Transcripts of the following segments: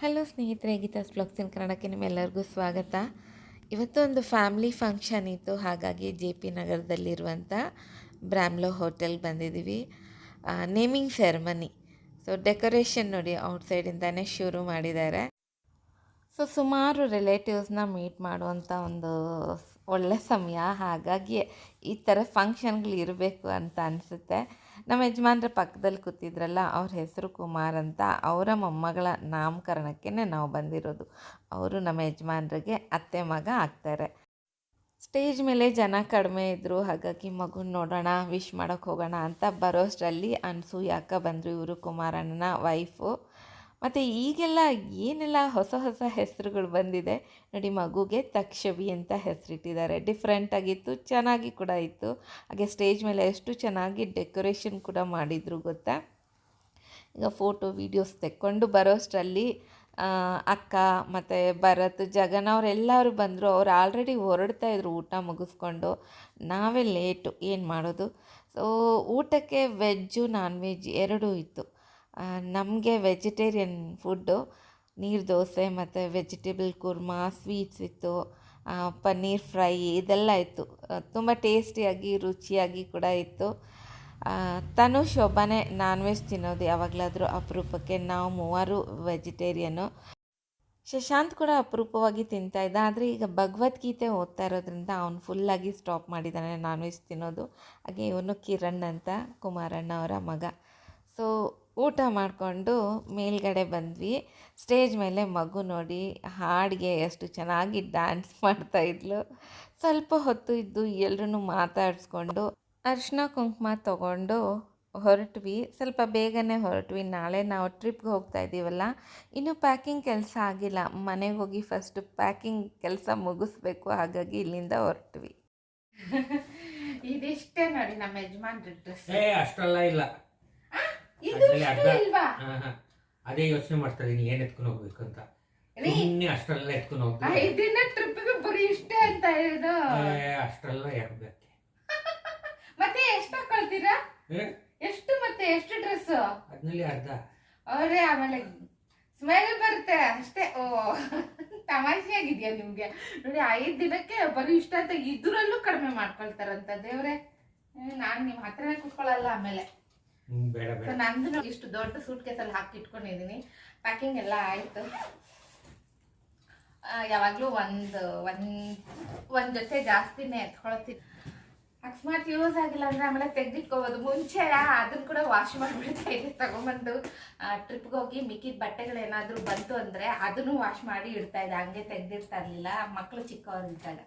Hello ಸ್ನೇಹಿತರೆ Geetha's blogs ಇನ್ ಕನ್ನಡಕ್ಕೆ ನಿಮ್ಮೆಲ್ಲರಿಗೂ ಸ್ವಾಗತ. ಇವತ್ತು ಒಂದು ಫ್ಯಾಮ್ಲಿ ಫಂಕ್ಷನ್ ಇತ್ತು. ಹಾಗಾಗಿ ಜೆ ಪಿ ನಗರದಲ್ಲಿರುವಂಥ ಬ್ರಾಮ್ಲೋ ಹೋಟೆಲ್ ಬಂದಿದ್ದೀವಿ. ನೇಮಿಂಗ್ ಸೆರೆಮನಿ ಸೊ ಡೆಕೋರೇಷನ್ ನೋಡಿ ಔಟ್ಸೈಡಿಂದನೇ ಶುರು ಮಾಡಿದ್ದಾರೆ. ಸೊ ಸುಮಾರು ರಿಲೇಟಿವ್ಸ್ನ ಮೀಟ್ ಮಾಡುವಂಥ ಒಂದು ಒಳ್ಳೆ ಸಮಯ. ಹಾಗಾಗಿ ಈ ಥರ ಫಂಕ್ಷನ್ಗಳು ಇರಬೇಕು ಅಂತ ಅನಿಸುತ್ತೆ. ನಮ್ಮ ಯಜಮಾನ್ರ ಪಕ್ಕದಲ್ಲಿ ಕೂತಿದ್ರಲ್ಲ, ಅವ್ರ ಹೆಸರು ಕುಮಾರ್ ಅಂತ ಅವರ ಮೊಮ್ಮಗಳ ನಾಮಕರಣಕ್ಕೆ ನಾವು ಬಂದಿರೋದು. ಅವರು ನಮ್ಮ ಯಜಮಾನ್ರಿಗೆ ಅತ್ತೆ ಮಗ ಆಗ್ತಾರೆ. ಸ್ಟೇಜ್ ಮೇಲೆ ಜನ ಕಡಿಮೆ ಇದ್ದರು ಹಾಗಾಗಿ ಮಗುನ ನೋಡೋಣ, ವಿಶ್ ಮಾಡೋಕ್ಕೆ ಹೋಗೋಣ ಅಂತ ಬರೋಷ್ಟರಲ್ಲಿ ಅನ್ಸೂಯ ಯಾಕೆ ಬಂದರು ಇವರು ಕುಮಾರಣ್ಣನ ವೈಫು ಮತ್ತು ಈಗೆಲ್ಲ ಏನೆಲ್ಲ ಹೊಸ ಹೊಸ ಹೆಸರುಗಳು ಬಂದಿದೆ ನೋಡಿ ಮಗುಗೆ ತಕ್ಷವಿ ಅಂತ ಹೆಸರಿಟ್ಟಿದ್ದಾರೆ. ಡಿಫ್ರೆಂಟಾಗಿತ್ತು ಚೆನ್ನಾಗಿ ಕೂಡ ಇತ್ತು. ಹಾಗೆ ಸ್ಟೇಜ್ ಮೇಲೆ ಎಷ್ಟು ಚೆನ್ನಾಗಿ ಡೆಕೋರೇಷನ್ ಕೂಡ ಮಾಡಿದರು ಗೊತ್ತಾ? ಈಗ ಫೋಟೋ ವೀಡಿಯೋಸ್ ತೆಕ್ಕೊಂಡು ಬರೋಷ್ಟರಲ್ಲಿ ಅಕ್ಕ ಮತ್ತು ಭರತ್, ಜಗನ್ ಅವರೆಲ್ಲರೂ ಬಂದರು. ಅವ್ರು ಆಲ್ರೆಡಿ ಹೊರಡ್ತಾ ಇದ್ರು ಊಟ ಮುಗಿಸ್ಕೊಂಡು. ನಾವೇ ಲೇಟು ಏನು ಮಾಡೋದು? ಸೊ ಊಟಕ್ಕೆ ವೆಜ್ಜು ನಾನ್ ವೆಜ್ ಎರಡೂ ಇತ್ತು. ನಮಗೆ ವೆಜಿಟೇರಿಯನ್ ಫುಡ್ಡು, ನೀರು ದೋಸೆ ಮತ್ತು ವೆಜಿಟೇಬಲ್ ಕುರ್ಮಾ, ಸ್ವೀಟ್ಸ್ ಇತ್ತು ಪನ್ನೀರ್ ಫ್ರೈ ಇದೆಲ್ಲ ಇತ್ತು. ತುಂಬ ಟೇಸ್ಟಿಯಾಗಿ, ರುಚಿಯಾಗಿ ಕೂಡ ಇತ್ತು. ತನು ಶೋಭಾನೇ ನಾನ್ ವೆಜ್ ತಿನ್ನೋದು ಯಾವಾಗಲಾದರೂ ಅಪರೂಪಕ್ಕೆ. ನಾವು ಮೂವರು ವೆಜಿಟೇರಿಯನ್ನು ಶಶಾಂತ್ ಕೂಡ ಅಪರೂಪವಾಗಿ ತಿಂತಾ ಇದ್ದ. ಆದರೆ ಈಗ ಭಗವದ್ಗೀತೆ ಓದ್ತಾ ಇರೋದ್ರಿಂದ ಅವನು ಫುಲ್ಲಾಗಿ ಸ್ಟಾಪ್ ಮಾಡಿದ್ದಾನೆ ನಾನ್ ವೆಜ್ ತಿನ್ನೋದು. ಹಾಗೆ ಇವನು ಕಿರಣ್ ಅಂತ ಕುಮಾರಣ್ಣ ಅವರ ಮಗ. ಸೊ ಊಟ ಮಾಡಿಕೊಂಡು ಮೇಲ್ಗಡೆ ಬಂದ್ವಿ. ಸ್ಟೇಜ್ ಮೇಲೆ ಮಗು ನೋಡಿ ಹಾಡಿಗೆ ಎಷ್ಟು ಚೆನ್ನಾಗಿ ಡ್ಯಾನ್ಸ್ ಮಾಡ್ತಾಯಿದ್ಲು ಸ್ವಲ್ಪ ಹೊತ್ತು ಇದ್ದು ಎಲ್ಲರೂ ಮಾತಾಡಿಸ್ಕೊಂಡು ಅರ್ಶಿನ ಕುಂಕುಮ ತಗೊಂಡು ಹೊರಟ್ವಿ. ಸ್ವಲ್ಪ ಬೇಗನೆ ಹೊರಟ್ವಿ. ನಾಳೆ ನಾವು ಟ್ರಿಪ್ಗೆ ಹೋಗ್ತಾ ಇದ್ದೀವಲ್ಲ ಇನ್ನು ಪ್ಯಾಕಿಂಗ್ ಕೆಲಸ ಆಗಿಲ್ಲ. ಮನೆಗೆ ಹೋಗಿ ಫಸ್ಟ್ ಪ್ಯಾಕಿಂಗ್ ಕೆಲಸ ಮುಗಿಸ್ಬೇಕು. ಹಾಗಾಗಿ ಇಲ್ಲಿಂದ ಹೊರಟ್ವಿ. ಇದಿಷ್ಟೇ ನೋಡಿ ನಮ್ಮ ಯಜಮಾನ್ರ ಡ್ರೆಸ್ ಏ ಅಷ್ಟೆಲ್ಲ ಇಲ್ಲ. ಅದ್ರಲ್ಲಿ ಅರ್ಧ-. ಅದೇ ಯೋಚನೆ ಮಾಡ್ತಾ ಇದೀನಿ ಏನ್ ಎತ್ಕೊಂಡು ಹೋಗ್ಬೇಕು ಅಂತ. ಸುಮ್ನೆ ಅಷ್ಟೆಲ್ಲ ಎತ್ಕೊಂಡು ಹೋಗ್ಬೇಕು. ಟ್ರಿಪ್ ದಿನ ಟ್ರಿಪ್ಗೆ ಬರೀ ಇಷ್ಟೇ ಅಂತ ಹೇಳಿದು. ಅಷ್ಟೆಲ್ಲ ಎರ್ಬೇಕು ಮತ್ತೆ ಎಷ್ಟು ಹಾಕೊಳ್ತೀರಾ? ಎಷ್ಟು ಮತ್ತೆ ಎಷ್ಟು ಡ್ರೆಸ್ ಅದ್ನಲ್ಲಿ ಅರ್ಧ. ಅವರೇ ಆಮೇಲೆ ಸ್ಮೆಲ್ ಬರುತ್ತೆ ಅಷ್ಟೇ. ಓ ತಮಾಷೆ ಆಗಿದ್ಯಾ ನಿಮ್ಗೆ? ನೋಡಿ ಐದ್ ದಿನಕ್ಕೆ ಬರೀ ಇಷ್ಟ ಅಂತ ಇದ್ರಲ್ಲೂ ಕಡಿಮೆ ಮಾಡ್ಕೊಳ್ತಾರಂತ ದೇವ್ರೆ. ನಾನ್ ನಿಮ್ ಹತ್ರನೇ ಕುತ್ಕೊಳ್ಳಲ್ಲ ಆಮೇಲೆ. ಬೇಡ ನಂದು ಇಷ್ಟು ದೊಡ್ಡ ಸೂಟ್ ಕೇಸಲ್ಲಿ ಹಾಕಿ ಇಟ್ಕೊಂಡಿದೀನಿ ಪ್ಯಾಕಿಂಗ್ ಎಲ್ಲ ಆಯ್ತು. ಯಾವಾಗಲೂ ಒಂದು, ಒಂದ್ ಜೊತೆ ಜಾಸ್ತಿನೇ ಎತ್ಕೊಳತ್ತೀನಿ ಅಕಸ್ಮಾತ್ ಯೂಸ್ ಆಗಿಲ್ಲ ಅಂದ್ರೆ ಆಮೇಲೆ ತೆಗ್ದಿಟ್ಕೋಬೋದು. ಮುಂಚೆ ಅದನ್ನ ಕೂಡ ವಾಶ್ ಮಾಡ್ಬಿಡ್ತಾ ಇದ್ದೆ ತಗೊಂಬಂದು ಟ್ರಿಪ್ಗೆ ಹೋಗಿ ಮಿಕ್ಕಿದ ಬಟ್ಟೆಗಳು ಏನಾದ್ರು ಬಂತು ಅಂದ್ರೆ ಅದನ್ನು ವಾಶ್ ಮಾಡಿ ಇಡ್ತಾ ಇದ್ದೆ. ಹಂಗೆ ತೆಗ್ದಿರ್ತಾ ಇರ್ಲಿಲ್ಲ. ಮಕ್ಕಳು ಚಿಕ್ಕವರಿದ್ದಾಗ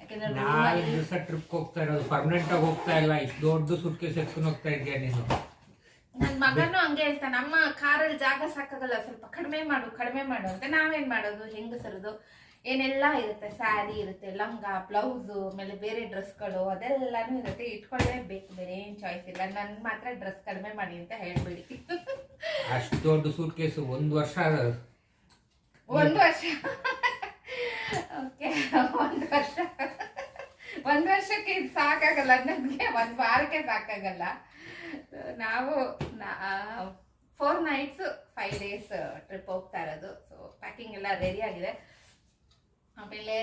ಯಾಕಂದ್ರೆ ನಾಲ್ಕು ದಿವಸ ಟ್ರಿಪ್ ಹೋಗ್ತಾ ಇರೋದು. ಪರ್ಮನೆಂಟ್ ಆಗಿ ಹೋಗ್ತಾ ಇಲ್ಲ. ಇಷ್ಟು ದೊಡ್ಡ ಸುಟ್ಕೇಸ್ ಎತ್ಕೊಂಡು ಹೋಗ್ತಾ ಇದೆಯಾ ನೀನು? ನನ್ ಮಗನು ಹಂಗೆ ಹೇಳ್ತಾನೆ ಅಮ್ಮ ಕಾರಲ್ಲಿ ಜಾಗ ಸಾಕಾಗಲ್ಲ. ಸ್ವಲ್ಪ ಕಡಿಮೆ ಮಾಡು ಕಡಿಮೆ ಮಾಡು ಅಂತ. ನಾವೇನ್ ಮಾಡೋದು? ಹೆಂಗಸರದು? ಏನೆಲ್ಲ ಇರುತ್ತೆ? ಸ್ಯಾರಿ ಇರುತ್ತೆ ಲಂಗ ಬ್ಲೌಸು ಆಮೇಲೆ ಬೇರೆ ಡ್ರೆಸ್ಗಳು ಅದೆಲ್ಲಾನು ಇರುತ್ತೆ. ಇಟ್ಕೊಳ್ಳೇಬೇಕು. ಬೇರೆ ಏನ್ ಚಾಯ್ಸ್ ಇಲ್ಲ. ನನ್ ಮಾತ್ರ ಡ್ರೆಸ್ ಕಡಿಮೆ ಮಾಡಿ ಅಂತ ಹೇಳ್ಬೇಡಿ. ಅಷ್ಟು ದೊಡ್ಡ ಸೂಟ್ ಕೇಸು ಒಂದ್ ವರ್ಷ ಒಂದ್ ವರ್ಷ. ಓಕೆ ಒಂದು ವರ್ಷ. ಒಂದು ವರ್ಷಕ್ಕೆ ಇದು ಸಾಕಾಗಲ್ಲ ನನಗೆ ಒಂದು ವಾರಕ್ಕೆ ಸಾಕಾಗಲ್ಲ. ನಾವು four nights five days trip ಹೋಗ್ತಾ ಇರೋದು. ಸೊ ಪ್ಯಾಕಿಂಗ್ ಎಲ್ಲ ರೆಡಿ ಆಗಿದೆ. ಆಮೇಲೆ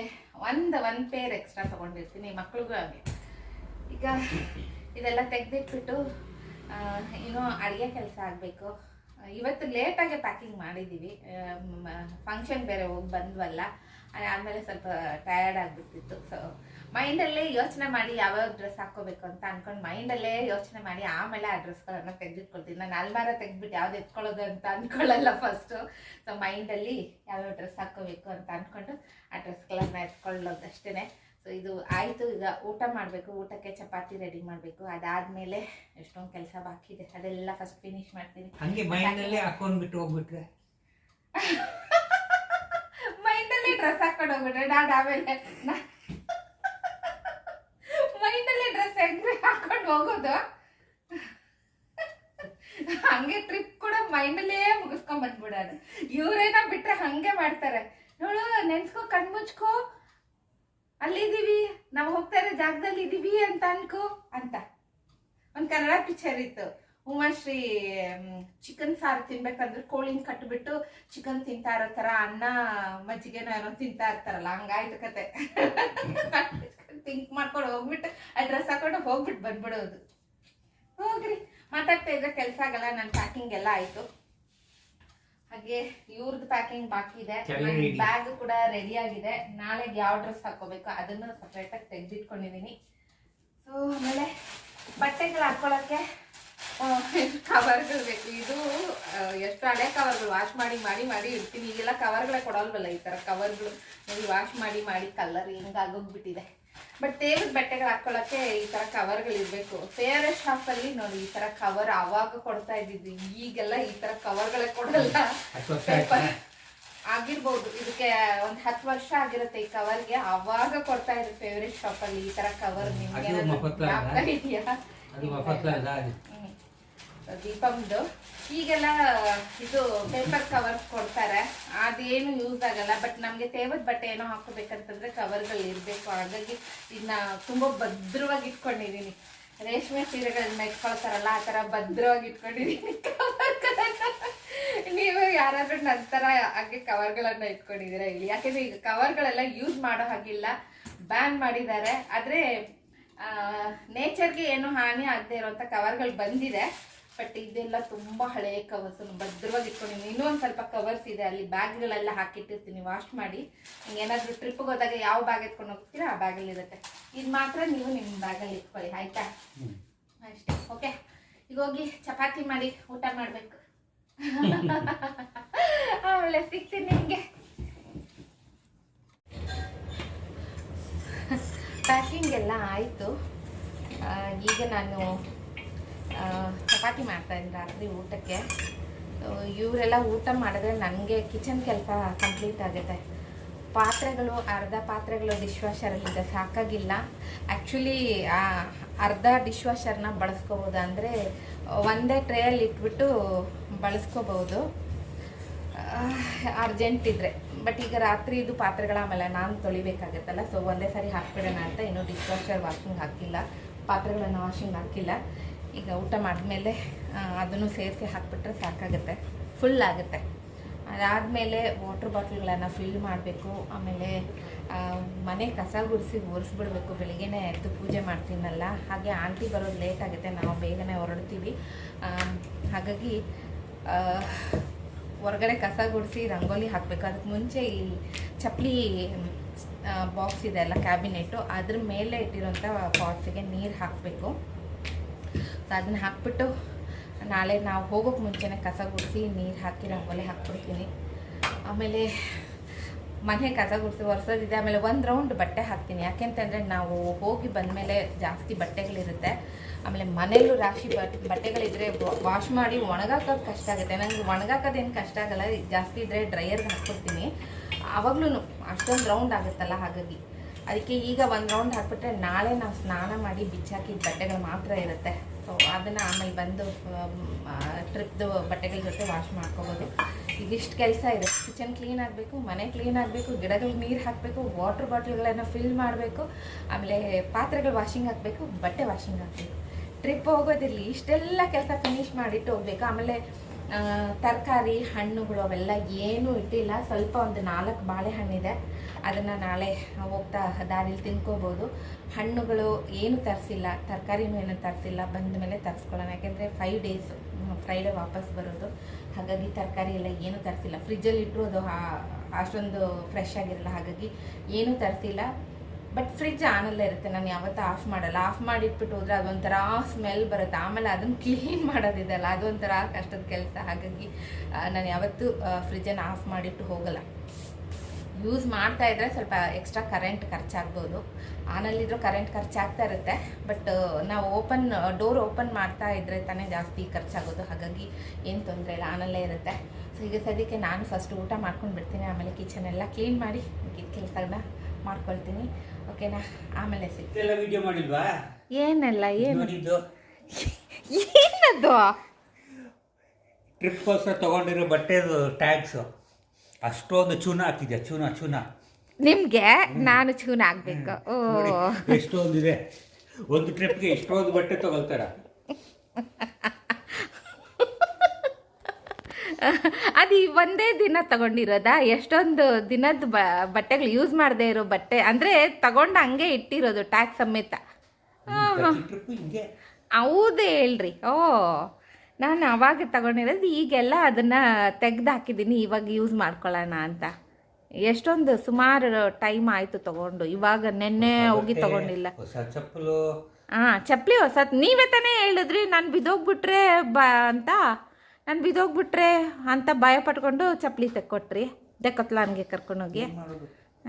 ಒಂದು ಒಂದು ಪೇರ್ ಎಕ್ಸ್ಟ್ರಾ ತೊಗೊಂಡಿರ್ತೀನಿ ಮಕ್ಳಿಗೂ ಹಾಗೆ. ಈಗ ಇದೆಲ್ಲ ತೆಗೆದಿಟ್ಬಿಟ್ಟು ಏನೋ ಅಡುಗೆ ಕೆಲಸ ಆಗಬೇಕು. ಇವತ್ತು ಲೇಟಾಗೆ ಪ್ಯಾಕಿಂಗ್ ಮಾಡಿದ್ದೀವಿ ಫಂಕ್ಷನ್ ಬೇರೆ ಹೋಗಿ ಬಂದ್ವಲ್ಲ ಆಮೇಲೆ ಸ್ವಲ್ಪ ಟಯರ್ಡ್ ಆಗಿಬಿಟ್ಟಿತ್ತು. ಸೊ ಮೈಂಡಲ್ಲೇ ಯೋಚನೆ ಮಾಡಿ ಯಾವ್ಯಾವ ಡ್ರೆಸ್ ಹಾಕೋಬೇಕು ಅಂತ ಅನ್ಕೊಂಡು ಮೈಂಡಲ್ಲೇ ಯೋಚನೆ ಮಾಡಿ ಆಮೇಲೆ ಆ ಡ್ರೆಸ್ಗಳನ್ನು ತೆಗೆದಿಟ್ಕೊಳ್ತೀನಿ. ನಾನು ಅಲ್ಮಾರ ತೆಗೆದ್ಬಿಟ್ಟು ಯಾವ್ದು ಎತ್ಕೊಳ್ಳೋದು ಅಂತ ಅನ್ಕೊಳ್ಳಲ್ಲ ಫಸ್ಟು ಸೊ ಮೈಂಡಲ್ಲಿ ಯಾವ್ಯಾವ ಡ್ರೆಸ್ ಹಾಕೋಬೇಕು ಅಂತ ಅಂದ್ಕೊಂಡು ಆ ಡ್ರೆಸ್ಗಳನ್ನ ಎತ್ಕೊಳ್ಳೋದಷ್ಟೇ ಸೊ ಇದು ಆಯಿತು. ಈಗ ಊಟ ಮಾಡಬೇಕು. ಊಟಕ್ಕೆ ಚಪಾತಿ ರೆಡಿ ಮಾಡಬೇಕು. ಅದಾದಮೇಲೆ ಎಷ್ಟೊಂದು ಕೆಲಸ ಬಾಕಿ ಇದೆ. ಅದೆಲ್ಲ ಫಸ್ಟ್ ಫಿನಿಶ್ ಮಾಡ್ತೀನಿ. ಹಂಗೆ ಮೈಂಡಲ್ಲೇ ಹಾಕೊಂಡ್ಬಿಟ್ಟು ಹೋಗ್ಬಿಟ್ರೆ? ಮೈಂಡಲ್ಲಿ ಡ್ರೆಸ್ ಹಾಕೊಂಡು ಹೋಗ್ಬಿಟ್ರೆ. ನಾನು ಆಮೇಲೆ ಮೈಂಡಲ್ಲಿ ಡ್ರೆಸ್ ಹೆಂಗ್ರೆ ಹಾಕೊಂಡು ಹೋಗೋದು? ಹಂಗೆ ಟ್ರಿಪ್ ಕೂಡ ಮೈಂಡಲ್ಲೇ ಮುಗಿಸ್ಕೊಂಡ್ ಬಂದ್ಬಿಡೋದು. ಇವ್ರೇನ ಬಿಟ್ರೆ ಹಂಗೆ ಮಾಡ್ತಾರೆ. ನೋಡು ನೆನ್ಸ್ಕೋ ಕಣ್ಮುಚ್ಕೋ. ಅಲ್ಲಿದೀವಿ ನಾವು ಹೋಗ್ತಾ ಇರೋ ಜಾಗದಲ್ಲಿ ಇದೀವಿ ಅಂತ ಅನ್ಕೋ ಅಂತ. ಒಂದು ಕನ್ನಡ ಪಿಕ್ಚರ್ ಇತ್ತು. ಉಮಾಶ್ರೀ ಚಿಕನ್ ಸಾರು ತಿನ್ಬೇಕಂದ್ರೆ ಕೋಳಿನ ಕಟ್ಬಿಟ್ಟು ಚಿಕನ್ ತಿಂತಾ ಇರೋ ತರ ಅನ್ನ, ಮಜ್ಜಿಗೆನೋ ಏನೋ ತಿಂತಾ ಇರ್ತಾರಲ್ಲ, ಹಂಗಾಯ್ತು ಕತೆ. ತಿಂಕ್ ಮಾಡ್ಕೊಂಡು ಹೋಗ್ಬಿಟ್ಟು ಆ ಡ್ರೆಸ್ ಹಾಕೊಂಡು ಹೋಗ್ಬಿಟ್ಟು ಬಂದ್ಬಿಡೋದು. ಹೋಗ್ರಿ. ಮಾತಾಡ್ತಾ ಇದ್ರೆ ಕೆಲಸ ಆಗಲ್ಲ ನನ್ನ ಪ್ಯಾಕಿಂಗ್ ಎಲ್ಲ ಆಯ್ತು. ಹಾಗೆ ಇವ್ರದ್ದು ಪ್ಯಾಕಿಂಗ್ ಬಾಕಿ ಇದೆ. ಬ್ಯಾಗ್ ಕೂಡ ರೆಡಿ ಆಗಿದೆ. ನಾಳೆಗೆ ಯಾವ ಡ್ರೆಸ್ ಹಾಕೋಬೇಕು ಅದನ್ನು ಸಪ್ರೇಟ್ ಆಗಿ ತೆಗೆದಿಟ್ಕೊಂಡಿದೀನಿ. ಸೊ ಆಮೇಲೆ ಬಟ್ಟೆಗಳು ಹಾಕೊಳಕ್ಕೆ ಕವರ್ಗಳು ಬೇಕು. ಇದು ಎಷ್ಟು ಹಳೆ ಕವರ್ಗಳು ವಾಶ್ ಮಾಡಿ ಮಾಡಿ ಮಾಡಿ ಇಡ್ತೀನಿ. ಈಗೆಲ್ಲ ಕವರ್ಗಳೇ ಕೊಡಲ್ವಲ್ಲ ಈ ಥರ ಕವರ್ಗಳು ವಾಶ್ ಮಾಡಿ ಮಾಡಿ ಕಲರ್ ಹಿಂಗಾಗೋಗ್ಬಿಟ್ಟಿದೆ ಬಟ್ ತೇಲದ ಬಟ್ಟೆಗಳು ಹಾಕೊಳ್ಳೋಕ್ಕೆ ಈ ತರ ಕವರ್ಗಳು ಇರಬೇಕು. ಫೇರ್ ಶಾಪಲ್ಲಿ ನೋಡಿ ಈ ತರ ಕವರ್ ಅವಾಗ ಕೊಡ್ತಾ ಇದ್ದಿದ್ದು. ಈಗೆಲ್ಲ ಈ ತರ ಕವರ್ಗಳೇ ಕೊಡಲ್ಲ. ಪೇಪರ್ ಆಗಿರ್ಬೋದು. ಇದಕ್ಕೆ ಒಂದ್ ಹತ್ತು ವರ್ಷ ಆಗಿರುತ್ತೆ ಈ ಕವರ್ಗೆ ಅವಾಗ ಕೊಡ್ತಾ ಇದ್ರು ಫೇವ್ರೆಟ್ ಶಾಪ್ ಅಲ್ಲಿ ಈ ತರ ಕವರ್ ನಿಮ್ಗೆ ಅಲ್ಲ? ಇದೆಯಾ ಅದು ಮಫತ್ಲ ಅಲ್ಲ ಅದು ಹ್ಮ್. ದೀಪಮ್ದು. ಈಗೆಲ್ಲ ಇದು ಪೇಪರ್ ಕವರ್ಸ್ ಕೊಡ್ತಾರೆ. ಅದೇನು ಯೂಸ್ ಆಗಲ್ಲ ಬಟ್ ನಮ್ಗೆ ತೇವದ ಬಟ್ಟೆ ಏನೋ ಹಾಕೋಬೇಕಂತಂದ್ರೆ ಕವರ್ಗಳು ಇರ್ಬೇಕು. ಹಾಗಾಗಿ ಇದನ್ನ ತುಂಬಾ ಭದ್ರವಾಗಿ ಇಟ್ಕೊಂಡಿದೀನಿ. ರೇಷ್ಮೆ ಸೀರೆಗಳನ್ನ ಇಟ್ಕೊಳ್ತಾರಲ್ಲ, ಆ ತರ ಭದ್ರವಾಗಿ ಇಟ್ಕೊಂಡಿದೀನಿ. ನೀವು ಯಾರಾದ್ರೂ ನಂತರ ಹಾಗೆ ಕವರ್ಗಳನ್ನ ಇಟ್ಕೊಂಡಿದ್ದೀರಾ ಇಲ್ಲಿ? ಯಾಕೆಂದ್ರೆ ಈಗ ಕವರ್ಗಳೆಲ್ಲ ಯೂಸ್ ಮಾಡೋ ಹಾಗಿಲ್ಲ. ಬ್ಯಾನ್ ಮಾಡಿದ್ದಾರೆ. ಆದ್ರೆ ನೇಚರ್ಗೆ ಏನು ಹಾನಿ ಆಗದೆ ಇರುವಂತ ಕವರ್ಗಳು ಬಂದಿದೆ. ಬಟ್ ಇದೆಲ್ಲ ತುಂಬಾ ಹಳೆಯ ಕವರ್ಸ್ ಭದ್ರವಾಗಿ ಇಟ್ಕೊಂಡಿದ್ದೀನಿ. ಇನ್ನೂ ಒಂದು ಸ್ವಲ್ಪ ಕವರ್ಸ್ ಇದೆ. ಅಲ್ಲಿ ಬ್ಯಾಗ್ಗಳೆಲ್ಲ ಹಾಕಿಟ್ಟಿರ್ತೀನಿ. ವಾಶ್ ಮಾಡಿ. ನಿಮ್ಗೆ ಏನಾದರೂ ಟ್ರಿಪ್ಗೆ ಹೋದಾಗ ಯಾವ ಬ್ಯಾಗ್ ಎತ್ಕೊಂಡು ಹೋಗ್ತೀರಾ? ಆ ಬ್ಯಾಗಲ್ಲಿ ಇರುತ್ತೆ. ಇದು ಮಾತ್ರ ನೀವು ನಿಮ್ಮ ಬ್ಯಾಗಲ್ಲಿ ಇಟ್ಕೊಳ್ಳಿ. ಆಯ್ತಾ? ಅಷ್ಟೇ. ಓಕೆ ಈಗ ಹೋಗಿ ಚಪಾತಿ ಮಾಡಿ ಊಟ ಮಾಡಬೇಕು. ಆಮೇಲೆ ಸಿಗ್ತೀನಿ ನಿಮಗೆ. ಪ್ಯಾಕಿಂಗ್ ಎಲ್ಲ ಆಯಿತು. ಈಗ ನಾನು ಚಪಾತಿ ಮಾಡ್ತಾ ಇದ್ದೀನಿ ರಾತ್ರಿ ಊಟಕ್ಕೆ? ಇವರೆಲ್ಲ ಊಟ ಮಾಡಿದ್ರೆ ನನಗೆ ಕಿಚನ್ ಕೆಲಸ ಕಂಪ್ಲೀಟ್ ಆಗುತ್ತೆ. ಪಾತ್ರೆಗಳು, ಅರ್ಧ ಪಾತ್ರೆಗಳು ಡಿಶ್ ವಾಷರಲ್ಲಿದೆ ಸಾಕಾಗಿಲ್ಲ ಆ್ಯಕ್ಚುಲಿ ಅರ್ಧ ಡಿಶ್ ವಾಷರ್ನ ಬಳಸ್ಕೋಬೋದು ಅಂದರೆ ಒಂದೇ ಟ್ರೇಯಲ್ಲಿ ಇಟ್ಬಿಟ್ಟು ಬಳಸ್ಕೋಬೋದು. ಅರ್ಜೆಂಟ್ ಇದ್ದರೆ ಬಟ್ ಈಗ ರಾತ್ರಿ ಇದು ಪಾತ್ರೆಗಳ ಆಮೇಲೆ ನಾನು ತೊಳಿಬೇಕಾಗತ್ತಲ್ಲ, ಸೊ ಒಂದೇ ಸಾರಿ ಹಾಕ್ಬಿಡೋಣ ಅಂತ ಇನ್ನೂ ಡಿಶ್ ವಾಷರ್ ವಾಷಿಂಗ್ ಹಾಕಿಲ್ಲ, ಪಾತ್ರೆಗಳನ್ನು ವಾಷಿಂಗ್ ಹಾಕಿಲ್ಲ. ಈಗ ಊಟ ಮಾಡಿದ್ಮೇಲೆ ಅದನ್ನು ಸೇರಿಸಿ ಹಾಕ್ಬಿಟ್ರೆ ಸಾಕಾಗುತ್ತೆ. ಫುಲ್ ಆಗುತ್ತೆ. ಅದಾದಮೇಲೆ ವಾಟ್ರ್ ಬಾಟ್ಲ್ಗಳನ್ನು ಫಿಲ್ ಮಾಡಬೇಕು. ಆಮೇಲೆ ಮನೆ ಕಸ ಗುಡಿಸಿ ಒರೆಸ್ಬಿಡ್ಬೇಕು. ಬೆಳಿಗ್ಗೆನೇ ಎದ್ದು ಪೂಜೆ ಮಾಡ್ತೀನಲ್ಲ. ಹಾಗೆ ಆಂಟಿ ಬರೋದು ಲೇಟ್ ಆಗುತ್ತೆ. ನಾವು ಬೇಗನೆ ಹೊರಡ್ತೀವಿ. ಹಾಗಾಗಿ ಹೊರಗಡೆ ಕಸ ಗುಡಿಸಿ ರಂಗೋಲಿ ಹಾಕಬೇಕು. ಅದಕ್ಕೆ ಮುಂಚೆ ಈ ಚಪ್ಪಲಿ ಬಾಕ್ಸ್ ಇದೆ ಅಲ್ಲ ಕ್ಯಾಬಿನೆಟ್ಟು ಅದ್ರ ಮೇಲೆ ಇಟ್ಟಿರೋಂಥ ಪಾಟ್ಸಿಗೆ ನೀರು ಹಾಕಬೇಕು. ಅದನ್ನ ಹಾಕ್ಬಿಟ್ಟು ನಾಳೆ ನಾವು ಹೋಗೋಕೆ ಮುಂಚೆನೇ ಕಸ ಗುಡಿಸಿ ನೀರು ಹಾಕಿ ರಂಗೋಲಿ ಹಾಕ್ಬಿಡ್ತೀನಿ. ಆಮೇಲೆ ಮನೆ ಕಸ ಗುಡಿಸಿ ಒರೆಸೋದಿದೆ, ಆಮೇಲೆ ಒಂದು ರೌಂಡ್ ಬಟ್ಟೆ ಹಾಕ್ತೀನಿ. ಯಾಕೆಂತಂದರೆ ನಾವು ಹೋಗಿ ಬಂದಮೇಲೆ ಜಾಸ್ತಿ ಬಟ್ಟೆಗಳಿರುತ್ತೆ. ಆಮೇಲೆ ಮನೆಯಲ್ಲೂ ರಾಶಿ ಬಟ್ ಬಟ್ಟೆಗಳಿದ್ರೆ ವಾಶ್ ಮಾಡಿ ಒಣಗಾಕೋದು ಕಷ್ಟ ಆಗುತ್ತೆ. ನನಗೆ ಒಣಗಾಕೋದೇನು ಕಷ್ಟ ಆಗಲ್ಲ, ಜಾಸ್ತಿ ಇದ್ದರೆ ಡ್ರೈಯರ್ಗೆ ಹಾಕ್ಬಿಡ್ತೀನಿ. ಆವಾಗ್ಲೂ ಅಷ್ಟೊಂದು ರೌಂಡ್ ಆಗುತ್ತಲ್ಲ ಹಾಗಾಗಿ. ಅದಕ್ಕೆ ಈಗ ಒಂದು ರೌಂಡ್ ಹಾಕ್ಬಿಟ್ರೆ ನಾಳೆ ನಾವು ಸ್ನಾನ ಮಾಡಿ ಬಿಚ್ಚಾಕಿದ ಬಟ್ಟೆಗಳು ಮಾತ್ರ ಇರುತ್ತೆ. ಅದನ್ನು ಆಮೇಲೆ ಬಂದು ಟ್ರಿಪ್ದು ಬಟ್ಟೆಗಳ ಜೊತೆ ವಾಶ್ ಮಾಡ್ಕೋಬೋದು. ಇದಿಷ್ಟು ಕೆಲಸ ಇದೆ. ಕಿಚನ್ ಕ್ಲೀನ್ ಆಗಬೇಕು, ಮನೆ ಕ್ಲೀನ್ ಆಗಬೇಕು ಗಿಡಗಳಿಗೆ ನೀರು ಹಾಕಬೇಕು ವಾಟ್ರ್ ಬಾಟ್ಲ್ಗಳನ್ನು ಫಿಲ್ ಮಾಡಬೇಕು, ಆಮೇಲೆ ಪಾತ್ರೆಗಳು ವಾಷಿಂಗ್ ಹಾಕಬೇಕು, ಬಟ್ಟೆ ವಾಷಿಂಗ್ ಹಾಕಬೇಕು. ಟ್ರಿಪ್ ಹೋಗೋದಿರಲಿ, ಇಷ್ಟೆಲ್ಲ ಕೆಲಸ ಫಿನಿಶ್ ಮಾಡಿಟ್ಟು ಹೋಗ್ಬೇಕು. ಆಮೇಲೆ ತರಕಾರಿ, ಹಣ್ಣುಗಳು ಅವೆಲ್ಲ ಏನೂ ಇಟ್ಟಿಲ್ಲ. ಸ್ವಲ್ಪ ಒಂದು ನಾಲ್ಕು ಬಾಳೆಹಣ್ಣಿದೆ. ಅದನ್ನು ನಾಳೆ ಹೋಗ್ತಾ ದಾರಿಲಿ ತಿನ್ಕೋಬೋದು. ಹಣ್ಣುಗಳು ಏನು ತರಿಸಿಲ್ಲ, ತರಕಾರಿನೂ ಏನು ತರಿಸಿಲ್ಲ ಬಂದ ಮೇಲೆ ತರಿಸ್ಕೊಳ್ಳೋಣ. ಯಾಕೆಂದರೆ ಫೈವ್ ಡೇಸ್ ಫ್ರೈಡೇ ವಾಪಸ್ ಬರೋದು. ಹಾಗಾಗಿ ತರಕಾರಿ ಎಲ್ಲ ಏನೂ ತರಿಸಿಲ್ಲ. ಫ್ರಿಜ್ಜಲ್ಲಿ ಇಟ್ಟರು ಅದು ಅಷ್ಟೊಂದು ಫ್ರೆಶ್ ಆಗಿರಲ್ಲ. ಹಾಗಾಗಿ ಏನೂ ತರಿಸಿಲ್ಲ. ಬಟ್ ಫ್ರಿಜ್ ಆನಲ್ಲೇ ಇರುತ್ತೆ. ನಾನು ಯಾವತ್ತೂ ಆಫ್ ಮಾಡಲ್ಲ. ಆಫ್ ಮಾಡಿಟ್ಬಿಟ್ಟು ಹೋದರೆ ಅದೊಂಥರ ಸ್ಮೆಲ್ ಬರುತ್ತೆ. ಆಮೇಲೆ ಅದನ್ನು ಕ್ಲೀನ್ ಮಾಡೋದಿದೆಯಲ್ಲ. ಅದೊಂಥರ ಕಷ್ಟದ ಕೆಲಸ. ಹಾಗಾಗಿ ನಾನು ಯಾವತ್ತೂ ಫ್ರಿಜ್ಜನ್ನು ಆಫ್ ಮಾಡಿಟ್ಟು ಹೋಗಲ್ಲ. ಯೂಸ್ ಮಾಡ್ತಾ ಇದ್ರೆ ಸ್ವಲ್ಪ ಎಕ್ಸ್ಟ್ರಾ ಕರೆಂಟ್ ಖರ್ಚಾಗ್ಬೋದು. ಆನಲ್ಲಿದ್ರೂ ಕರೆಂಟ್ ಖರ್ಚಾಗ್ತಾ ಇರುತ್ತೆ. ಬಟ್ ನಾವು ಓಪನ್ ಡೋರ್ ಓಪನ್ ಮಾಡ್ತಾ ಇದ್ರೆ ತಾನೇ ಜಾಸ್ತಿ ಖರ್ಚಾಗೋದು. ಹಾಗಾಗಿ ಏನು ತೊಂದರೆ ಇಲ್ಲ ಆನಲ್ಲೇ ಇರುತ್ತೆ. ಸೊ ಈಗ ಸದ್ಯಕ್ಕೆ ನಾನು ಫಸ್ಟ್ ಊಟ ಮಾಡ್ಕೊಂಡು ಬಿಡ್ತೀನಿ. ಆಮೇಲೆ ಕಿಚನ್ ಎಲ್ಲ ಕ್ಲೀನ್ ಮಾಡಿ ಕೆಲಸಗಳನ್ನ ಮಾಡ್ಕೊಳ್ತೀನಿ. ಓಕೆನಾ ಆಮೇಲೆ ವಿಡಿಯೋ ಮಾಡಿಲ್ವಾ? ಏನೆಲ್ಲ ಏನು? ಏನದು? ಟ್ರಿಪ್ಗೋಸ್ಕರ ತಗೊಂಡಿರೋ ಬಟ್ಟೆದು ಟ್ಯಾಗ್ಸು ಅಷ್ಟೊಂದು ಚೂನ ಹಾಕಿದ್ಯಾ ಚೂನ ಚೂನ. ನಿಮ್ಗೆ ನಾನು ಚೂನ್ ಆಗ್ಬೇಕು. ಓ. ನೋಡಿ ಎಷ್ಟೊಂದಿದೆ. ಒಂದು ಟ್ರಿಪ್ಗೆ ಎಷ್ಟೊಂದು ಬಟ್ಟೆ ತಗೊಳ್ತಾರ. ಅದು ಈ ಒಂದೇ ದಿನ ತಗೊಂಡಿರೋದಾ? ಎಷ್ಟೊಂದು ದಿನದ ಬ ಬಟ್ಟೆಗಳು ಯೂಸ್ ಮಾಡದೇ ಇರೋ ಬಟ್ಟೆ. ಅಂದ್ರೆ ತಗೊಂಡು ಹಂಗೆ ಇಟ್ಟಿರೋದು ಟ್ಯಾಕ್ಸ್ ಸಮೇತ. ಟ್ರಿಪ್ ಹಿಂಗೆ. ಹೌದು ಹೇಳ್ರಿ. ಓ. ನಾನು ಅವಾಗ ತಗೊಂಡಿರೋದು ಈಗೆಲ್ಲ ಅದನ್ನು ತೆಗ್ದು ಹಾಕಿದ್ದೀನಿ ಇವಾಗ ಯೂಸ್ ಮಾಡ್ಕೊಳ್ಳೋಣ ಅಂತ. ಎಷ್ಟೊಂದು ಸುಮಾರು ಟೈಮ್ ಆಯಿತು ತಗೊಂಡು ಇವಾಗ ನೆನ್ನೆ ಹೋಗಿ ತಗೊಂಡಿಲ್ಲ. ಚಪ್ಪಲು. ಹಾಂ ಚಪ್ಪಲಿ ಹೊಸ ನೀವೇ ತಾನೇ ಹೇಳಿದ್ರಿ ನಾನು ಬಿದ್ದೋಗ್ಬಿಟ್ರೆ ಬ ಅಂತ. ನಾನು ಬಿದ್ದೋಗ್ಬಿಟ್ರೆ ಅಂತ ಭಯ ಪಟ್ಕೊಂಡು ಚಪ್ಪಲಿ ತೆಕ್ಕೊಟ್ರಿ. ದೆಕ್ಕತ್ಲಾನ್ಗೆ ಕರ್ಕೊಂಡೋಗಿ. ಇನ್ನೆಲ್ರಿಗೂ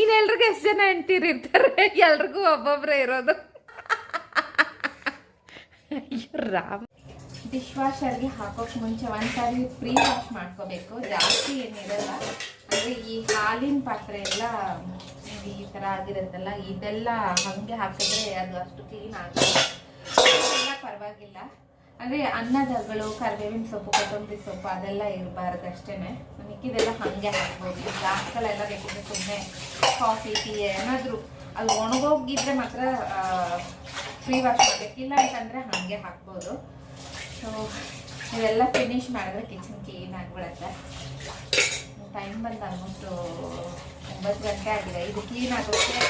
ಇನ್ನು ಎಲ್ರಿಗೂ ಎಷ್ಟು ಜನ ಹೆಂಡ್ತೀರು ಇರ್ತಾರೆ ಎಲ್ರಿಗೂ ಒಬ್ಬೊಬ್ಬರೇ ಇರೋದು. ಅಯ್ಯೋ ರಾಮ್ ಡಿಶ್ ಹಾಕೋಕೆ ಮುಂಚೆ ಒಂದ್ಸಾರಿ ಪ್ರೀ ವಾಶ್ ಮಾಡ್ಕೋಬೇಕು. ಜಾಸ್ತಿ ಏನಿರಲ್ಲ. ಅಂದರೆ ಈ ಹಾಲಿನ ಪಾತ್ರೆ ಎಲ್ಲ ಈ ಥರ ಆಗಿರುತ್ತಲ್ಲ, ಇದೆಲ್ಲ ಹಾಗೆ ಹಾಕಿದ್ರೆ ಅದು ಅಷ್ಟು ಕ್ಲೀನ್ ಆಗಲ್ಲ. ಪರವಾಗಿಲ್ಲ. ಅಂದರೆ ಅನ್ನದಗಳು ಕರಿಬೇವಿನ ಸೊಪ್ಪು, ಕೊತ್ತಂಬರಿ ಸೊಪ್ಪು ಅದೆಲ್ಲ ಇರಬಾರ್ದು ಅಷ್ಟೇ ಮಿಕ್ಕಿದೆಲ್ಲ ಹಾಗೆ ಹಾಕ್ಬೋದು. ಗ್ಲಾಸ್ಗಳೆಲ್ಲ ಬೇಕಿದ್ರೆ ಸುಮ್ಮನೆ ಕಾಫಿ ಟೀ ಏನಾದರೂ. ಅಲ್ಲಿ ಒಣಗೋಗಿದ್ರೆ ಮಾತ್ರ ಫ್ರೀ ವಾಶ್ ಮಾಡಬೇಕಿಲ್ಲ ಅಂತಂದರೆ ಹಾಗೆ ಹಾಕ್ಬೋದು. ಸೊ ಇವೆಲ್ಲ ಫಿನಿಶ್ ಮಾಡಿದ್ರೆ ಕಿಚನ್ ಕ್ಲೀನ್ ಆಗಿಬಿಡತ್ತೆ. ಟೈಮ್ ಬಂದು ಆಲ್ಮೋಸ್ಟ್ ಒಂಬತ್ತು ಗಂಟೆ ಆಗಿದೆ. ಇದು ಕ್ಲೀನ್ ಆಗೋಕ್ಕೆ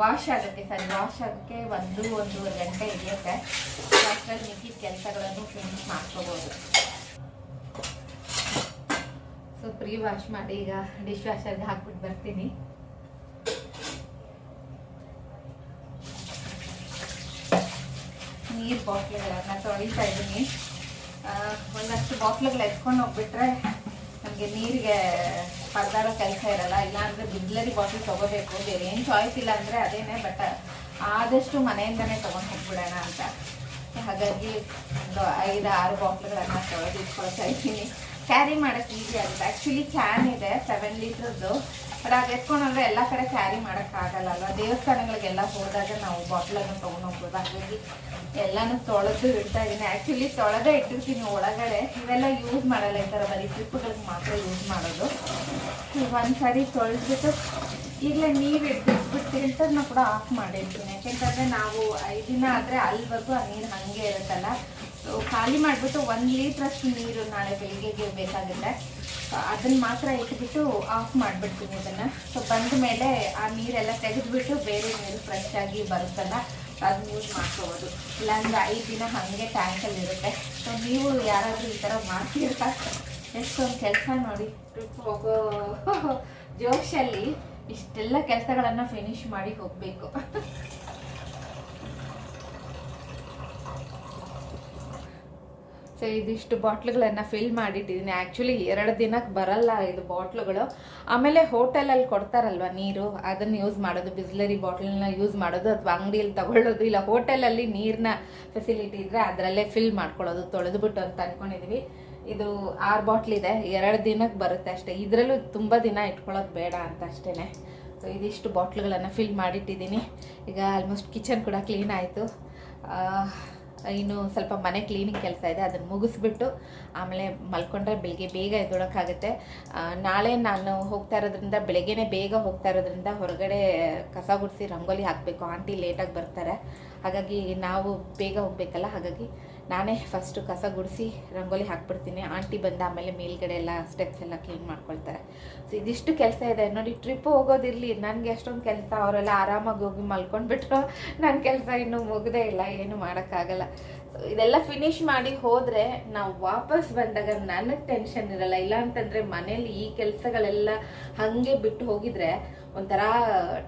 ವಾಶ್ ಆಗುತ್ತೆ ಸರಿ ವಾಶ್ ಆಗೋಕ್ಕೆ ಒಂದು, ಒಂದೂವರೆ ಗಂಟೆ ಹಿಡಿಯುತ್ತೆ. ಅಷ್ಟರಲ್ಲಿ ಮಿಕ್ಕಿದ ಕೆಲಸಗಳನ್ನು ಫಿನಿಶ್ ಮಾಡ್ಕೋಬೋದು. ಸೊ ಪ್ರೀ ವಾಶ್ ಮಾಡಿ ಈಗ ಡಿಶ್ ವಾಷರ್ಗೆ ಹಾಕ್ಬಿಟ್ಟು ಬರ್ತೀನಿ. ನೀರು ಬಾಟ್ಲುಗಳನ್ನು ತೊಳಿತಾ ಇದ್ದೀನಿ. ಒಂದಷ್ಟು ಬಾಟ್ಲುಗಳು ಎತ್ಕೊಂಡು ಹೋಗ್ಬಿಟ್ರೆ ನಮಗೆ ನೀರಿಗೆ ಪರದಾಡೋ ಕೆಲಸ ಇರಲ್ಲ. ಇಲ್ಲಾಂದರೆ ಬಿಸ್ಲರಿ ಬಾಟ್ಲ್ ತೊಗೋಬೇಕು. ಬೇರೆ ಏನು ಚಾಯ್ಸ್ ಇಲ್ಲ ಅಂದರೆ ಅದೇನೇ ಬಟ್ ಆದಷ್ಟು ಮನೆಯಿಂದನೇ ತೊಗೊಂಡು ಹೋಗ್ಬಿಡೋಣ ಅಂತ. ಹಾಗಾಗಿ ಒಂದು ಐದು, ಆರು ಬಾಟ್ಲುಗಳನ್ನು ತೊಳೆದು ಇಟ್ಕೊಳ್ತಾ ಇದ್ದೀನಿ. ಕ್ಯಾರಿ ಮಾಡೋಕ್ಕೆ ಈಸಿ ಆಗುತ್ತೆ. ಆ್ಯಕ್ಚುಲಿ ಕ್ಯಾನ್ ಇದೆ ಸೆವೆನ್ ಲೀಟ್ರದ್ದು ಬಟ್ ಅದು ಎತ್ಕೊಂಡ್ರೆ ಎಲ್ಲ ಕಡೆ ಕ್ಯಾರಿ ಮಾಡೋಕ್ಕಾಗಲ್ಲ ಅಲ್ವಾ ದೇವಸ್ಥಾನಗಳಿಗೆಲ್ಲ ಹೋದಾಗ ನಾವು ಬಾಟ್ಲನ್ನು ತೊಗೊಂಡು ಹೋಗ್ಬೋದು. ಹಾಗಾಗಿ ಎಲ್ಲನೂ ತೊಳೆದು ಇಡ್ತಾ ಇದ್ದೀನಿ ಆ್ಯಕ್ಚುಲಿ ತೊಳೆದೇ ಇಟ್ಟಿರ್ತೀನಿ ಒಳಗಡೆ. ಇವೆಲ್ಲ ಯೂಸ್ ಮಾಡಲ್ಲ. ಈ ಥರ ಬರೀ ಟ್ರಿಪ್ಗಳಿಗೆ ಮಾತ್ರ ಯೂಸ್ ಮಾಡೋದು. ಒಂದು ಸಾರಿ ತೊಳೆದ್ಬಿಟ್ಟು ಈಗಲೇ ನೀರು ಅಂತ ನಾನು ಕೂಡ ಆಫ್ ಮಾಡಿರ್ತೀನಿ. ಯಾಕೆಂತಂದರೆ ನಾವು ಐದು ದಿನ ಆದರೆ ಅಲ್ಲಿವರೆಗೂ ಆ ನೀರು ಹಾಗೆ ಇರುತ್ತಲ್ಲ? ಖಾಲಿ ಮಾಡಿಬಿಟ್ಟು ಒಂದು ಲೀಟ್ರಷ್ಟು ನೀರು ನಾಳೆ ಬೆಳಿಗ್ಗೆಗೆ ಬೇಕಾಗುತ್ತೆ. ಸೊ ಅದನ್ನ ಮಾತ್ರ ಇಟ್ಬಿಟ್ಟು ಆಫ್ ಮಾಡ್ಬಿಡ್ತೀನಿ ಇದನ್ನು. ಸೊ ಬಂದ ಮೇಲೆ ಆ ನೀರೆಲ್ಲ ತೆಗೆದ್ಬಿಟ್ಟು ಬೇರೆ ನೀರು ಫ್ರೆಶ್ ಆಗಿ ಬರುತ್ತಲ್ಲ ಅದನ್ನ ಯೂಸ್ ಮಾಡ್ಕೋಬೋದು. ಇಲ್ಲಾಂದ್ರೆ ಐದು ದಿನ ಹಾಗೆ ಟ್ಯಾಂಕಲ್ಲಿ ಇರುತ್ತೆ. ಸೊ ನೀವು ಯಾರಾದರೂ ಈ ಥರ ಮಾಡ್ತೀರಾ? ಎಷ್ಟೊಂದು ಕೆಲಸ ನೋಡಿ ಟ್ರಿಪ್ ಹೋಗೋ ಜೋಶಲ್ಲಿ ಇಷ್ಟೆಲ್ಲ ಕೆಲಸಗಳನ್ನು ಫಿನಿಶ್ ಮಾಡಿ ಹೋಗಬೇಕು. ಸೊ ಇದಿಷ್ಟು ಬಾಟ್ಲುಗಳನ್ನು ಫಿಲ್ ಮಾಡಿಟ್ಟಿದ್ದೀನಿ ಆ್ಯಕ್ಚುಲಿ ಎರಡು ದಿನಕ್ಕೆ ಬರಲ್ಲ ಇದು ಬಾಟ್ಲುಗಳು. ಆಮೇಲೆ ಹೋಟೆಲಲ್ಲಿ ಕೊಡ್ತಾರಲ್ವ ನೀರು? ಅದನ್ನು ಯೂಸ್ ಮಾಡೋದು, ಬಿಸ್ಲರಿ ಬಾಟ್ಲನ್ನ ಯೂಸ್ ಮಾಡೋದು ಅಥವಾ ಅಂಗಡಿಯಲ್ಲಿ ತಗೊಳ್ಳೋದು, ಇಲ್ಲ ಹೋಟೆಲಲ್ಲಿ ನೀರಿನ ಫೆಸಿಲಿಟಿ ಇದ್ದರೆ ಅದರಲ್ಲೇ ಫಿಲ್ ಮಾಡ್ಕೊಳ್ಳೋದು, ತೊಳೆದ್ಬಿಟ್ಟು ಅಂತ ಅಂದ್ಕೊಂಡಿದ್ವಿ ಇದು ಆರು ಬಾಟ್ಲ್ ಇದೆ, ಎರಡು ದಿನಕ್ಕೆ ಬರುತ್ತೆ ಅಷ್ಟೇ. ಇದರಲ್ಲೂ ತುಂಬ ದಿನ ಇಟ್ಕೊಳ್ಳೋದು ಬೇಡ ಅಂತ ಅಷ್ಟೇ ಸೊ ಇದಿಷ್ಟು ಬಾಟ್ಲುಗಳನ್ನು ಫಿಲ್ ಮಾಡಿಟ್ಟಿದ್ದೀನಿ ಈಗ ಆಲ್ಮೋಸ್ಟ್ ಕಿಚನ್ ಕೂಡ ಕ್ಲೀನ್ ಆಯಿತು. ಇನ್ನು ಸ್ವಲ್ಪ ಮನೆ ಕ್ಲೀನಿಂಗ್ ಕೆಲಸ ಇದೆ ಅದನ್ನು ಮುಗಿಸ್ಬಿಟ್ಟು ಆಮೇಲೆ ಮಲ್ಕೊಂಡ್ರೆ ಬೆಳಿಗ್ಗೆ ಬೇಗ ಎದ್ದೊಳಕ್ಕಾಗುತ್ತೆ. ನಾಳೆ ನಾನು ಹೋಗ್ತಾ ಇರೋದ್ರಿಂದ, ಬೆಳಗ್ಗೆನೇ ಬೇಗ ಹೋಗ್ತಾ ಇರೋದ್ರಿಂದ ಹೊರಗಡೆ ಕಸ ಗುಡಿಸಿ ರಂಗೋಲಿ ಹಾಕಬೇಕು. ಆಂಟಿ ಲೇಟಾಗಿ ಬರ್ತಾರೆ. ಹಾಗಾಗಿ ನಾವು ಬೇಗ ಹೋಗಬೇಕಲ್ಲ? ಹಾಗಾಗಿ ನಾನೇ ಫಸ್ಟು ಕಸ ಗುಡಿಸಿ ರಂಗೋಲಿ ಹಾಕ್ಬಿಡ್ತೀನಿ. ಆಂಟಿ ಬಂದ ಆಮೇಲೆ ಮೇಲ್ಗಡೆ ಎಲ್ಲ ಸ್ಟೆಪ್ಸ್ ಎಲ್ಲ ಕ್ಲೀನ್ ಮಾಡ್ಕೊಳ್ತಾರೆ. ಸೊ ಇದಿಷ್ಟು ಕೆಲಸ ಇದೆ. ನೋಡಿ ಟ್ರಿಪ್ ಹೋಗೋದಿರಲಿ. ನನಗೆ ಅಷ್ಟೊಂದು ಕೆಲಸ. ಅವರೆಲ್ಲ ಆರಾಮಾಗಿ ಹೋಗಿ ಮಲ್ಕೊಂಡ್ಬಿಟ್ರು. ನನ್ನ ಕೆಲಸ ಇನ್ನೂ ಮುಗ್ದೇ ಇಲ್ಲ. ಏನು ಮಾಡೋಕ್ಕಾಗಲ್ಲ. ಇದೆಲ್ಲ ಫಿನಿಶ್ ಮಾಡಿ ಹೋದರೆ ನಾವು ವಾಪಸ್ ಬಂದಾಗ ನನಗೆ ಟೆನ್ಷನ್ ಇರಲ್ಲ. ಇಲ್ಲ ಅಂತಂದರೆ ಮನೇಲಿ ಈ ಕೆಲಸಗಳೆಲ್ಲ ಹಾಗೆ ಬಿಟ್ಟು ಹೋಗಿದ್ರೆ ಒಂಥರ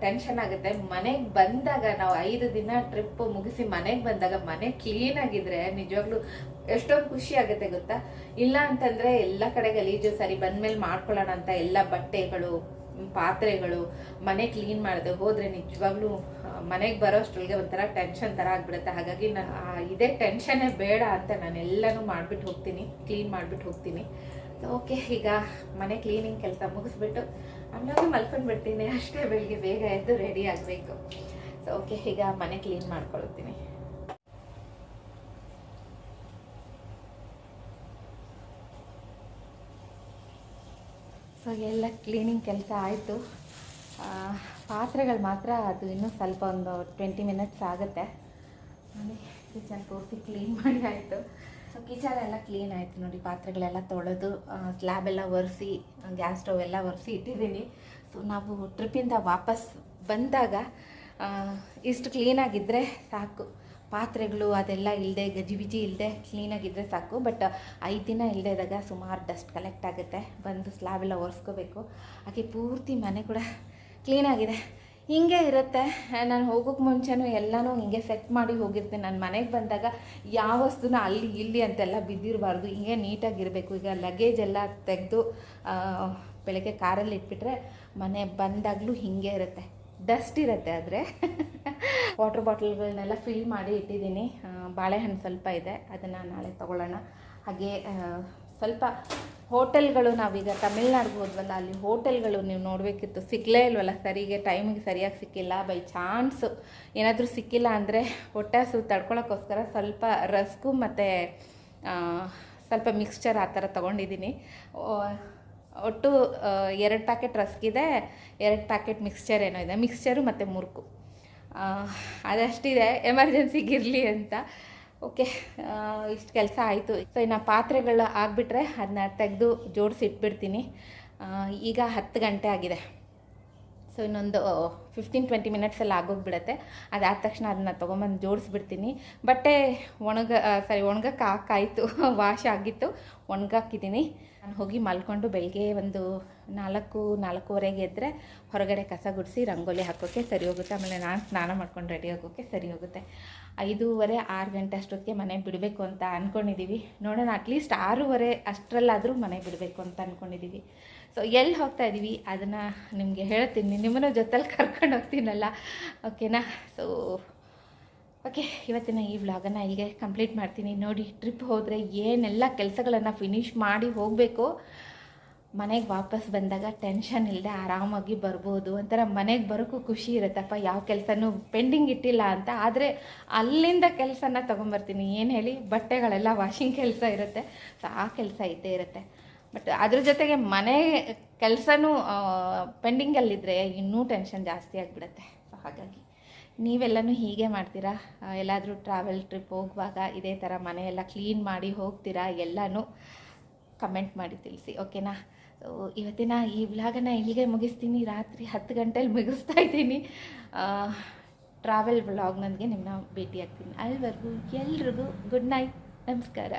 ಟೆನ್ಷನ್ ಆಗುತ್ತೆ. ಮನೆಗೆ ಬಂದಾಗ ನಾವು ಐದು ದಿನ ಟ್ರಿಪ್ ಮುಗಿಸಿ ಮನೆಗೆ ಬಂದಾಗ ಮನೆ ಕ್ಲೀನ್ ಆಗಿದ್ರೆ ನಿಜವಾಗ್ಲೂ ಎಷ್ಟೊಂದು ಖುಷಿ ಆಗುತ್ತೆ ಗೊತ್ತಾ? ಇಲ್ಲ ಅಂತಂದ್ರೆ ಎಲ್ಲ ಕಡೆ ಗಲೀಜು ಸರಿ ಬಂದ್ಮೇಲೆ ಮಾಡ್ಕೊಳ್ಳೋಣ ಅಂತ ಎಲ್ಲ ಬಟ್ಟೆಗಳು ಪಾತ್ರೆಗಳು, ಮನೆ ಕ್ಲೀನ್ ಮಾಡದೆ ಹೋದ್ರೆ ನಿಜವಾಗ್ಲೂ ಮನೆಗೆ ಬರೋಷ್ಟ್ರೊಳಗೆ ಒಂಥರ ಟೆನ್ಷನ್ ಥರ ಆಗ್ಬಿಡುತ್ತೆ. ಹಾಗಾಗಿ ನಾನು ಇದೇ ಟೆನ್ಷನ್ನೇ ಬೇಡ ಅಂತ ನಾನು ಎಲ್ಲನೂ ಮಾಡಿಬಿಟ್ಟು ಹೋಗ್ತೀನಿ ಕ್ಲೀನ್ ಮಾಡಿಬಿಟ್ಟು ಹೋಗ್ತೀನಿ. ಓಕೆ ಈಗ ಮನೆ ಕ್ಲೀನಿಂಗ್ ಕೆಲಸ ಮುಗಿಸ್ಬಿಟ್ಟು, ಆಮೇಲೆ ಮಲ್ಕೊಂಡು ಬಿಡ್ತೀನಿ. ಅಷ್ಟೇ ಬೆಳಿಗ್ಗೆ ಬೇಗ ಎದ್ದು ರೆಡಿ ಆಗಬೇಕು. ಸೊ ಓಕೆ ಈಗ ಮನೆ ಕ್ಲೀನ್ ಮಾಡ್ಕೊಳ್ತೀನಿ. ಸೊ ಎಲ್ಲ ಕ್ಲೀನಿಂಗ್ ಕೆಲಸ ಆಯಿತು. ಪಾತ್ರೆಗಳು ಮಾತ್ರ ಅದು ಇನ್ನೂ ಸ್ವಲ್ಪ ಒಂದು ಟ್ವೆಂಟಿ ಮಿನಿಟ್ಸ್ ಆಗುತ್ತೆ. ಕಿಚನ್ ಪೂರ್ತಿ ಕ್ಲೀನ್ ಮಾಡಿ ಆಯಿತು. ಸೊ ಕಿಚನ್ ಎಲ್ಲ ಕ್ಲೀನ್ ಆಯಿತು ನೋಡಿ, ಪಾತ್ರೆಗಳೆಲ್ಲ ತೊಳೆದು ಸ್ಲ್ಯಾಬ್ ಎಲ್ಲ ಒರೆಸಿ ಗ್ಯಾಸ್ ಸ್ಟವ್ ಎಲ್ಲ ಒರೆಸಿ ಇಟ್ಟಿದ್ದೀನಿ. ಸೊ ನಾವು ಟ್ರಿಪ್ಪಿಂದ ವಾಪಸ್ ಬಂದಾಗ ಇಷ್ಟು ಕ್ಲೀನಾಗಿದ್ದರೆ ಸಾಕು. ಪಾತ್ರೆಗಳು ಅದೆಲ್ಲ ಇಲ್ಲದೆ ಗಜಿಬಿಜಿ ಇಲ್ಲದೆ ಕ್ಲೀನಾಗಿದ್ದರೆ ಸಾಕು. ಬಟ್ ಐದು ದಿನ ಇಲ್ಲದೆ ಇದ್ದಾಗ ಸುಮಾರು ಡಸ್ಟ್ ಕಲೆಕ್ಟ್ ಆಗುತ್ತೆ. ಬಂದು ಸ್ಲ್ಯಾಬ್ ಎಲ್ಲ ಒರೆಸ್ಕೋಬೇಕು. ಹಾಗೆ ಪೂರ್ತಿ ಮನೆ ಕೂಡ ಕ್ಲೀನಾಗಿದೆ ಹಿಂಗೆ ಇರುತ್ತೆ. ನಾನು ಹೋಗೋಕ್ಕೆ ಮುಂಚೆನೂ ಎಲ್ಲನೂ ಹಿಂಗೆ ಸೆಟ್ ಮಾಡಿ ಹೋಗಿರ್ತೀನಿ ನನ್ನ ಮನೆಗೆ ಬಂದಾಗ ಯಾವ ವಸ್ತುನ ಅಲ್ಲಿ ಇಲ್ಲಿ ಅಂತೆಲ್ಲ ಬಿದ್ದಿರಬಾರ್ದು. ಹಿಂಗೆ ನೀಟಾಗಿರಬೇಕು ಈಗ ಲಗೇಜ್ ಎಲ್ಲ ತೆಗೆದು ಬೆಳಗ್ಗೆ ಕಾರಲ್ಲಿ ಇಟ್ಬಿಟ್ರೆ ಮನೆ ಬಂದಾಗಲೂ ಹಿಂಗೆ ಇರುತ್ತೆ. ಡಸ್ಟ್ ಇರುತ್ತೆ ಆದರೆ. ವಾಟರ್ ಬಾಟಲ್ಗಳನ್ನೆಲ್ಲ ಫಿಲ್ ಮಾಡಿ ಇಟ್ಟಿದ್ದೀನಿ. ಬಾಳೆಹಣ್ಣು ಸ್ವಲ್ಪ ಇದೆ. ಅದನ್ನು ನಾಳೆ ತೊಗೊಳ್ಳೋಣ. ಹಾಗೆ ಸ್ವಲ್ಪ ಹೋಟೆಲ್ಗಳು ನಾವೀಗ ತಮಿಳ್ನಾಡಿಗೆ ಹೋದ್ವಲ್ಲ, ಅಲ್ಲಿ ಹೋಟೆಲ್ಗಳು ನೀವು ನೋಡಬೇಕಿತ್ತು. ಸಿಗಲೇ ಇಲ್ವಲ್ಲ? ಸರಿಗೆ, ಟೈಮಿಗೆ ಸರಿಯಾಗಿ ಸಿಕ್ಕಿಲ್ಲ. By chance. ಏನಾದರೂ ಸಿಕ್ಕಿಲ್ಲ ಅಂದರೆ ಹೊಟ್ಟೆ ಹಸು ತಡ್ಕೊಳಕ್ಕೋಸ್ಕರ ಸ್ವಲ್ಪ ರಸ್ಕು ಮತ್ತು ಸ್ವಲ್ಪ ಮಿಕ್ಸ್ಚರ್ ಆ ಥರ ತೊಗೊಂಡಿದ್ದೀನಿ. ಒಟ್ಟು ಎರಡು ಪ್ಯಾಕೆಟ್ ರಸ್ಕಿದೆ ಎರಡು ಪ್ಯಾಕೆಟ್ ಮಿಕ್ಸ್ಚರ್ ಏನೋ ಇದೆ ಮಿಕ್ಸ್ಚರು ಮತ್ತು ಮುರುಕು. ಅದಷ್ಟಿದೆ ಎಮರ್ಜೆನ್ಸಿಗಿರಲಿ ಅಂತ. ಓಕೆ ಇಷ್ಟು ಕೆಲಸ ಆಯಿತು. ಸೊ ಇನ್ನು ಪಾತ್ರೆಗಳು ಆಗಿಬಿಟ್ರೆ ಅದನ್ನ ತೆಗೆದು ಜೋಡಿಸಿ ಇಟ್ಬಿಡ್ತೀನಿ. ಈಗ ಹತ್ತು ಗಂಟೆ ಆಗಿದೆ. ಸೊ ಇನ್ನೊಂದು ಫಿಫ್ಟೀನ್ ಟ್ವೆಂಟಿ ಮಿನಿಟ್ಸಲ್ಲಿ ಆಗೋಗ್ಬಿಡುತ್ತೆ. ಅದಾದ ತಕ್ಷಣ ಅದನ್ನ ತೊಗೊಂಬಂದು ಜೋಡಿಸ್ಬಿಡ್ತೀನಿ. ಬಟ್ಟೆ ಒಣಗ ಸಾರಿ ಒಣಗಕ್ಕೆ ಹಾಕಾಯಿತು ವಾಶ್ ಆಗಿತ್ತು, ಒಣಗಾಕಿದ್ದೀನಿ. ನಾನು ಹೋಗಿ ಮಲ್ಕೊಂಡು ಬೆಳಗ್ಗೆ ಒಂದು ನಾಲ್ಕು, ನಾಲ್ಕೂವರೆಗೆ ಎದ್ದರೆ ಹೊರಗಡೆ ಕಸ ಗುಡಿಸಿ ರಂಗೋಲಿ ಹಾಕೋಕ್ಕೆ ಸರಿ ಹೋಗುತ್ತೆ. ಆಮೇಲೆ ನಾನು ಸ್ನಾನ ಮಾಡ್ಕೊಂಡು ರೆಡಿ ಆಗೋಕ್ಕೆ ಸರಿ ಹೋಗುತ್ತೆ. ಐದೂವರೆ, ಆರು ಗಂಟೆ ಅಷ್ಟೊತ್ತಿಗೆ ಮನೆ ಬಿಡಬೇಕು ಅಂತ ಅಂದ್ಕೊಂಡಿದ್ದೀವಿ ನೋಡೋಣ ಅಟ್ಲೀಸ್ಟ್ ಆರೂವರೆ ಅಷ್ಟರಲ್ಲಾದರೂ ಮನೆ ಬಿಡಬೇಕು ಅಂತ ಅಂದ್ಕೊಂಡಿದ್ದೀವಿ ಸೊ ಎಲ್ಲಿ ಹೋಗ್ತಾ ಇದ್ದೀವಿ ಅದನ್ನು ನಿಮಗೆ ಹೇಳ್ತೀನಿ. ನಿಮ್ಮನ್ನು ಜೊತೆಲಿ ಕರ್ಕೊಂಡು ಹೋಗ್ತೀನಲ್ಲ. ಓಕೆನಾ ಸೊ ಓಕೆ, ಇವತ್ತಿನ ಈ ವ್ಲಾಗನ್ನು ಇಲ್ಲಿಗೆ ಕಂಪ್ಲೀಟ್ ಮಾಡ್ತೀನಿ. ನೋಡಿ ಟ್ರಿಪ್ ಹೋದರೆ ಏನೆಲ್ಲ ಕೆಲಸಗಳನ್ನು ಫಿನಿಷ್ ಮಾಡಿ ಹೋಗಬೇಕು. ಮನೆಗೆ ವಾಪಸ್ ಬಂದಾಗ ಟೆನ್ಷನ್ ಇಲ್ಲದೆ ಆರಾಮಾಗಿ ಬರ್ಬೋದು. ಒಂಥರ ಮನೆಗೆ ಬರೋಕ್ಕೂ ಖುಷಿ ಇರುತ್ತಪ್ಪ. ಯಾವ ಕೆಲಸನೂ ಪೆಂಡಿಂಗ್ ಇಟ್ಟಿಲ್ಲ ಅಂತ. ಆದರೆ ಅಲ್ಲಿಂದ ಕೆಲಸನ ತೊಗೊಂಬರ್ತೀನಿ. ಏನು ಹೇಳಿ, ಬಟ್ಟೆಗಳೆಲ್ಲ ವಾಷಿಂಗ್ ಕೆಲಸ ಇರುತ್ತೆ. ಸೊ ಆ ಕೆಲಸ ಇದ್ದೇ ಇರುತ್ತೆ. ಬಟ್ ಅದ್ರ ಜೊತೆಗೆ ಮನೆ ಕೆಲಸನೂ ಪೆಂಡಿಂಗಲ್ಲಿದ್ದರೆ ಇನ್ನೂ ಟೆನ್ಷನ್ ಜಾಸ್ತಿ ಆಗಿಬಿಡುತ್ತೆ. ಸೊ ಹಾಗಾಗಿ ನೀವೆಲ್ಲನೂ ಹೀಗೆ ಮಾಡ್ತೀರಾ? ಎಲ್ಲಾದರೂ ಟ್ರಾವೆಲ್ ಟ್ರಿಪ್ ಹೋಗುವಾಗ ಇದೇ ಥರ ಮನೆಯೆಲ್ಲ ಕ್ಲೀನ್ ಮಾಡಿ ಹೋಗ್ತೀರಾ? ಎಲ್ಲನೂ ಕಮೆಂಟ್ ಮಾಡಿ ತಿಳಿಸಿ ಓಕೆನಾ ಇವತ್ತಿನ ಈ ವ್ಲಾಗನ್ನು ಇಲ್ಲಿಗೆ ಮುಗಿಸ್ತೀನಿ. ರಾತ್ರಿ ಹತ್ತು ಗಂಟೆಲಿ ಮುಗಿಸ್ತಾ ಇದ್ದೀನಿ. ಟ್ರಾವೆಲ್ ವ್ಲಾಗ್ನೊಂದಿಗೆ ನನಗೆ ನಿಮ್ಮನ್ನ ಭೇಟಿ ಆಗ್ತೀನಿ ಅಲ್ಲಿವರೆಗೂ ಎಲ್ರಿಗೂ ಗುಡ್ ನೈಟ್ ನಮಸ್ಕಾರ.